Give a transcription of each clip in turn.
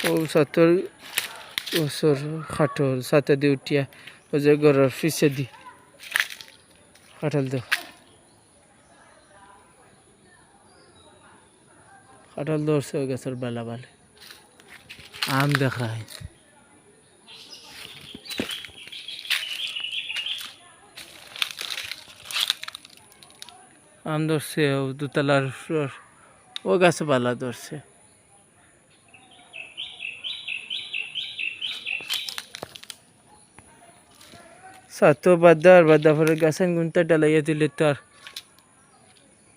ও সাতর ওসর খাটল সাথে দিয়ে উঠিয়া ও যে ঘরের ফিসে দি খাটাল দেখ খাটাল ধরছে ওই গাছের বেলা বালে আম দেখায় আম ধরছে ও দুতলার ও গাছে বালা ধরছে সাতো বাদা আর বাদা ফলের গাছের গুনটা ডালাইয়া দিলে তো আর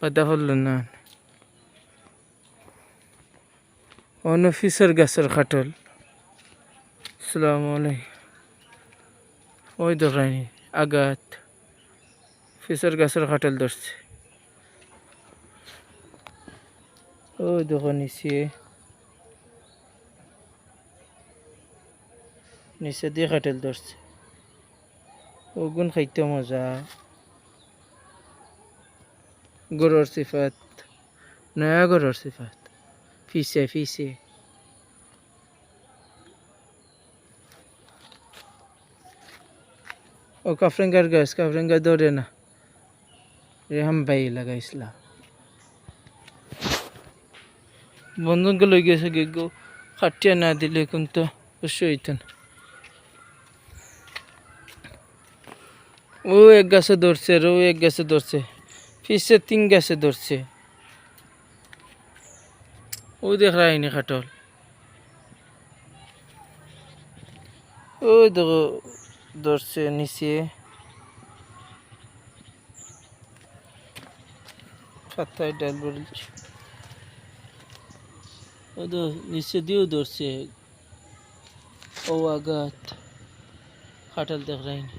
বাদা ফল না অন্য ফিসের গাছের খাটল। সালাম আলাইকুম। ওই দোকানি আগাত ফিসের গাছের খাটল ধরছে। ওই দোকান নিচে নিচে দিয়ে খাটেল ধরছে। ওগুন খাইতে মজা গরুর সিফাত নয়া গরুর সিফাত ফিসে ফিসে ও কাফরেঙ্গার গাছ কাফরেঙ্গা ধরে না রেহাম ভাই লাগাইছিলাম বন্ধনকে লই গেছে গে খাটিয়া না দিলে কিন্তু অবশ্যই হইতো ও এক গাছে ধরছে আর ও এক গাছে ধরছে। ফিসে তিন গাছে ধরছে। ও দেখ রাইনি খাটল। ও দেখো, ধরছে নিচে। পাতায় ডাল বলছে ও তো নিচে দিয়েও ধরছে। ও আঘাত। খাটাল দেখ রাইনি।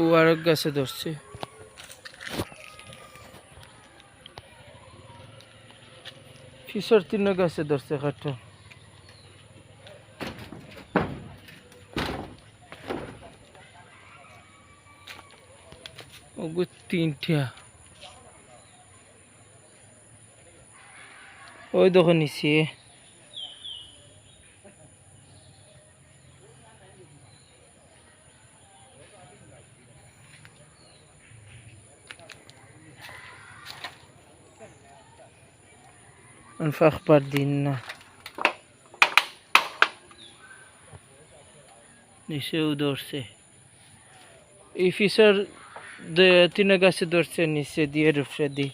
ও আরেক গাছে ধরছে। ফিসর তিন গাছে ধরছে ওগো তিনটা ওই দেখো নিচে। ফাঁকবার দিন না নিচেও ধরছে। এই ফিসার তিন গাছে ধরছে নিচে দিয়ে রূপসে দি